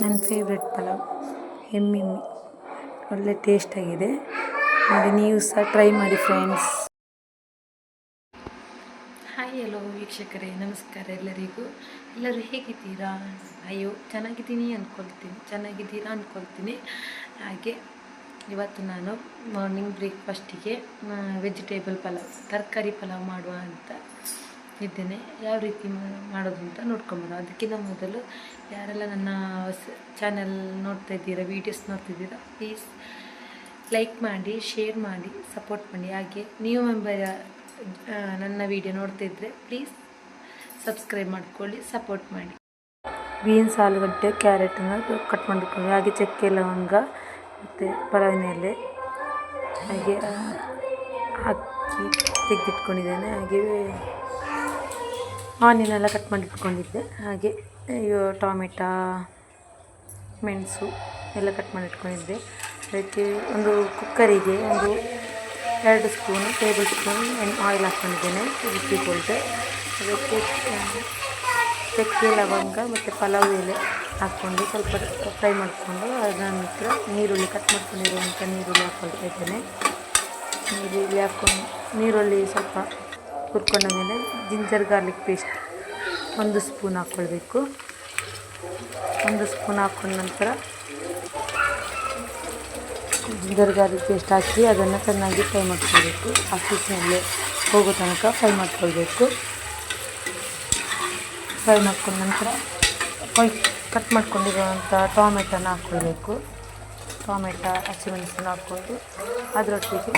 ನನ್ನ ಫೇವ್ರೆಟ್ ಪಲಾವ್, ಎಮ್ಮೆ ಒಳ್ಳೆ ಟೇಸ್ಟಾಗಿದೆ ನೋಡಿ, ನೀವು ಸಹ ಟ್ರೈ ಮಾಡಿ ಫ್ರೆಂಡ್ಸ್ ಹಾಯ್ ಹಲೋ ವೀಕ್ಷಕರೇ, ನಮಸ್ಕಾರ ಎಲ್ಲರಿಗೂ. ಎಲ್ಲರೂ ಹೇಗಿದ್ದೀರಾ? ಅಯ್ಯೋ, ಚೆನ್ನಾಗಿದ್ದೀನಿ ಅಂದ್ಕೊಳ್ತೀನಿ ಚೆನ್ನಾಗಿದ್ದೀರಾ ಅಂದ್ಕೊಳ್ತೀನಿ ಹಾಗೆ, ಇವತ್ತು ನಾನು ಮಾರ್ನಿಂಗ್ ಬ್ರೇಕ್ಫಾಸ್ಟಿಗೆ ವೆಜಿಟೇಬಲ್ ಪಲಾವ್, ತರಕಾರಿ ಪಲಾವ್ ಮಾಡುವ ಅಂತ. ಇದ್ದೇನೆ ಯಾವ ರೀತಿ ಮಾಡೋದು ಅಂತ ನೋಡ್ಕೊಂಬೋದು ಅದಕ್ಕಿಂತ ಮೊದಲು ಯಾರೆಲ್ಲ ನನ್ನ ಚಾನೆಲ್ ನೋಡ್ತಾ ಇದ್ದೀರಾ ವೀಡಿಯೋಸ್ ನೋಡ್ತಿದ್ದೀರಾ ಪ್ಲೀಸ್ ಲೈಕ್ ಮಾಡಿ ಶೇರ್ ಮಾಡಿ ಸಪೋರ್ಟ್ ಮಾಡಿ. ಹಾಗೆ ನೀವು ಮೆಂಬರ್ ನನ್ನ ವಿಡಿಯೋ ನೋಡ್ತಿದ್ರೆ ಪ್ಲೀಸ್ ಸಬ್ಸ್ಕ್ರೈಬ್ ಮಾಡ್ಕೊಳ್ಳಿ ಸಪೋರ್ಟ್ ಮಾಡಿ. ಬೀನ್ಸ್, ಆಲೂಗಡ್ಡೆ ಕ್ಯಾರೆಟನ್ನು ಕಟ್ ಮಾಡಿಕೊಂಡು ಹಾಗೆ ಚಕ್ಕೆ, ಲವಂಗ ಮತ್ತು ಪಲಾವಿನ ಎಲೆ ಹಾಗೆ ಹಾಕಿ ತೆಗೆದಿಟ್ಕೊಂಡಿದ್ದೇನೆ. ಹಾಗೆ ಆನಿಯನ್ ಎಲ್ಲ ಕಟ್ ಮಾಡಿ ಇಟ್ಕೊಂಡಿದ್ದೆ. ಹಾಗೆ ಟೊಮೆಟೊ, ಮೆಣಸು ಎಲ್ಲ ಕಟ್ ಮಾಡಿ ಇಟ್ಕೊಂಡಿದ್ದೆ. ಅದಕ್ಕೆ ಒಂದು ಕುಕ್ಕರಿಗೆ ಒಂದು ಎರಡು ಸ್ಪೂನ್, ಟೇಬಲ್ ಸ್ಪೂನ್ ಆಯಿಲ್ ಹಾಕ್ಕೊಂಡಿದ್ದೇನೆ ರುಚಿಗೊಳ್ದೆ ಅದಕ್ಕೆ, ಚಕ್ಕೆ, ಲವಂಗ ಮತ್ತು ಪಲಾವ್ ಎಲೆ ಹಾಕ್ಕೊಂಡು ಸ್ವಲ್ಪ ಫ್ರೈ ಮಾಡಿಕೊಂಡು ಅದರ ನಂತರ ನೀರುಳ್ಳಿ ಕಟ್ ಮಾಡ್ಕೊಂಡಿರುವಂಥ ನೀರುಳ್ಳಿ ಹಾಕ್ಕೊಳ್ತಾ ಇದ್ದೇನೆ. ನೀರುಳ್ಳಿ ಹಾಕ್ಕೊಂಡು ನೀರುಳ್ಳಿ ಸ್ವಲ್ಪ ಹುರ್ಕೊಂಡ ಮೇಲೆ ಜಿಂಜರ್ ಗಾರ್ಲಿಕ್ ಪೇಸ್ಟ್ ಒಂದು ಸ್ಪೂನ್ ಹಾಕ್ಕೊಳ್ಬೇಕು. ಒಂದು ಸ್ಪೂನ್ ಹಾಕ್ಕೊಂಡ ನಂತರ ಜಿಂಜರ್ ಗಾರ್ಲಿಕ್ ಪೇಸ್ಟ್ ಹಾಕಿ ಅದನ್ನು ಚೆನ್ನಾಗಿ ಫ್ರೈ ಮಾಡ್ಕೊಳ್ಬೇಕು. ಹಸಿ ಸ್ಮೆಲ್ಲೆ ಹೋಗೋ ತನಕ ಫ್ರೈ ಮಾಡ್ಕೊಳ್ಬೇಕು. ಫ್ರೈ ಮಾಡ್ಕೊಂಡ ನಂತರ ಕೊಯ್ ಕಟ್ ಮಾಡ್ಕೊಂಡಿರುವಂಥ ಟೊಮೆಟೊನ ಹಾಕ್ಕೊಳ್ಬೇಕು. ಟೊಮೆಟೊ, ಹಸಿಮೆಣಸನ್ನು ಹಾಕ್ಕೊಂಡು ಅದರೊಟ್ಟಿಗೆ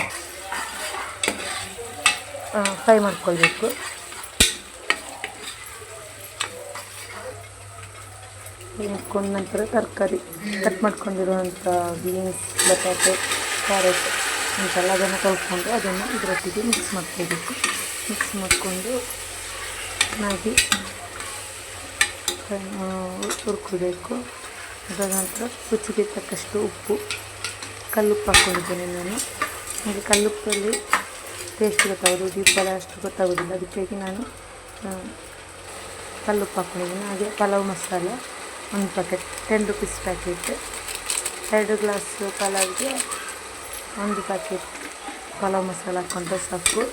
ಫ್ರೈ ಮಾಡ್ಕೊಳ್ಬೇಕು. ಫ್ರೈ ಮಾಡ್ಕೊಂಡ ನಂತರ ತರಕಾರಿ, ಕಟ್ ಮಾಡ್ಕೊಂಡಿರುವಂಥ ಬೀನ್ಸ್ ಬಟಾಟೆ ಕ್ಯಾರೆಟ್ ಅಂತೆಲ್ಲ ಅದನ್ನು ತೊಳ್ಕೊಂಡು ಅದನ್ನು ಇದರೊಟ್ಟಿಗೆ ಮಿಕ್ಸ್ ಮಾಡ್ಕೊಳ್ಬೇಕು. ಮಿಕ್ಸ್ ಮಾಡಿಕೊಂಡು ಚೆನ್ನಾಗಿ ಹುರ್ಕೋಬೇಕು ಅದರ ನಂತರ ರುಚಿಗೆ ತಕ್ಕಷ್ಟು ಉಪ್ಪು, ಕಲ್ಲುಪ್ಪು ಹಾಕ್ಕೊಂಡಿದ್ದೇನೆ ನಾನು. ಹಾಗೆ ಕಲ್ಲುಪ್ಪಲ್ಲಿ ಟೇಸ್ಟ್ ಗೊತ್ತಾಗೋದು ದೀಪದ ಅಷ್ಟು ಗೊತ್ತಾಗೋದಿಲ್ಲ. ಅದಕ್ಕಾಗಿ ನಾನು ಕಲ್ಲುಪ್ಪು ಹಾಕ್ಕೊಂಡಿದ್ದೀನಿ ಹಾಗೆ ಪಲಾವ್ ಮಸಾಲೆ, ಒಂದು ಪ್ಯಾಕೆಟ್ ಟೆನ್ ರುಪೀಸ್ ಪ್ಯಾಕೆಟ್ ಎರಡು ಗ್ಲಾಸ್ ಪಲಾವ್ಗೆ ಒಂದು ಪ್ಯಾಕೆಟ್ ಪಲಾವ್ ಮಸಾಲ ಹಾಕ್ಕೊಂಡ್ರೆ ಸಾಕು.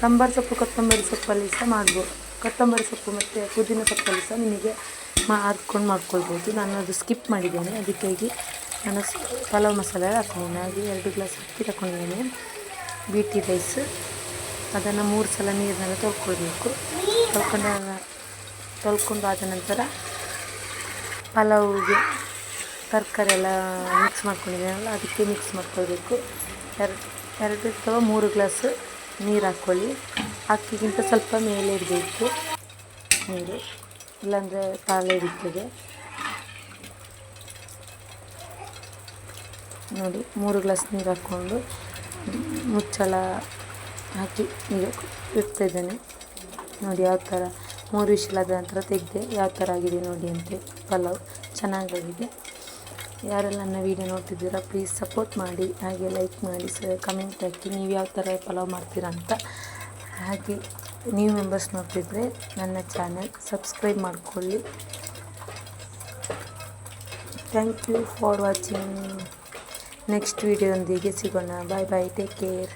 ಸಾಂಬಾರು ಸೊಪ್ಪು, ಕೊತ್ತಂಬರಿ ಸೊಪ್ಪಲ್ಲಿ ಸಹ ಮಾಡ್ಬೋದು. ಕೊತ್ತಂಬರಿ ಸೊಪ್ಪು ಮತ್ತು ಪುದೀನ ಸೊಪ್ಪಲ್ಲಿ ಸಹ ನಿಮಗೆ ಮಾ ಹಾಕ್ಕೊಂಡು ಮಾಡ್ಕೊಳ್ಬೋದು. ನಾನು ಅದು ಸ್ಕಿಪ್ ಮಾಡಿದ್ದೇನೆ. ಅದಕ್ಕಾಗಿ ನಾನು ಪಲಾವ್ ಮಸಾಲೆ ಹಾಕೊಂಡಿದ್ದೀನಿ ಹಾಗೆ ಎರಡು ಗ್ಲಾಸ್ ಅಕ್ಕಿ ತಗೊಂಡಿದ್ದೀನಿ. B T rice. ಅದನ್ನು ಮೂರು ಸಲ ನೀರಿನೆಲ್ಲ ತೊಳ್ಕೊಳ್ಬೇಕು. ತೊಳ್ಕೊಂಡ ತೊಳ್ಕೊಂಡು ಆದ ನಂತರ ಪಲಾವ್ಗೆ ತರಕಾರಿ ಎಲ್ಲ ಮಿಕ್ಸ್ ಮಾಡ್ಕೊಂಡಿದ್ದೀನಲ್ಲ, ಅದಕ್ಕೆ ಮಿಕ್ಸ್ ಮಾಡ್ಕೊಳ್ಬೇಕು. ಎರಡು ಎರಡು ಅಥವಾ ಮೂರು ಗ್ಲಾಸ್ ನೀರು ಹಾಕ್ಕೊಳ್ಳಿ. ಅಕ್ಕಿಗಿಂತ ಸ್ವಲ್ಪ ಮೇಲೆ ಇಡಬೇಕು. ನೀರು. ಇಲ್ಲಾಂದರೆ ತಾಳೆ ಹಿಡಿತದೆ. ನೋಡಿ, ಮೂರು ಗ್ಲಾಸ್ ನೀರು ಹಾಕ್ಕೊಂಡು ಮುಚ್ಚಳ ಹಾಕಿ ನೀರು ಇಡ್ತಾ ಇದ್ದೇನೆ. ನೋಡಿ, ಯಾವ ಥರ ಮೂರು ವಿಷಲಾದ ನಂತರ ತೆಗೆದೆ ಯಾವ ಥರ ಆಗಿದೆ ನೋಡಿ ಅಂತೆ ಪಲಾವ್ ಚೆನ್ನಾಗಾಗಿದೆ. ಯಾರೆಲ್ಲ ನನ್ನ ವೀಡಿಯೋ ನೋಡ್ತಿದ್ದೀರಾ ಪ್ಲೀಸ್ ಸಪೋರ್ಟ್ ಮಾಡಿ, ಹಾಗೆ ಲೈಕ್ ಮಾಡಿ, ಸ ಕಮೆಂಟ್ ಹಾಕಿ ನೀವು ಯಾವ ಥರ ಪಲಾವ್ ಮಾಡ್ತೀರಾ ಅಂತ. ಹಾಗೆ ನೀವು ಮೆಂಬರ್ಸ್ ನೋಡ್ತಿದ್ರೆ ನನ್ನ ಚಾನೆಲ್ ಸಬ್ಸ್ಕ್ರೈಬ್ ಮಾಡಿಕೊಳ್ಳಿ. Thank you for watching next ವೀಡಿಯೋದೊಂದಿಗೆ ಸಿಗೋಣ. Bye bye take care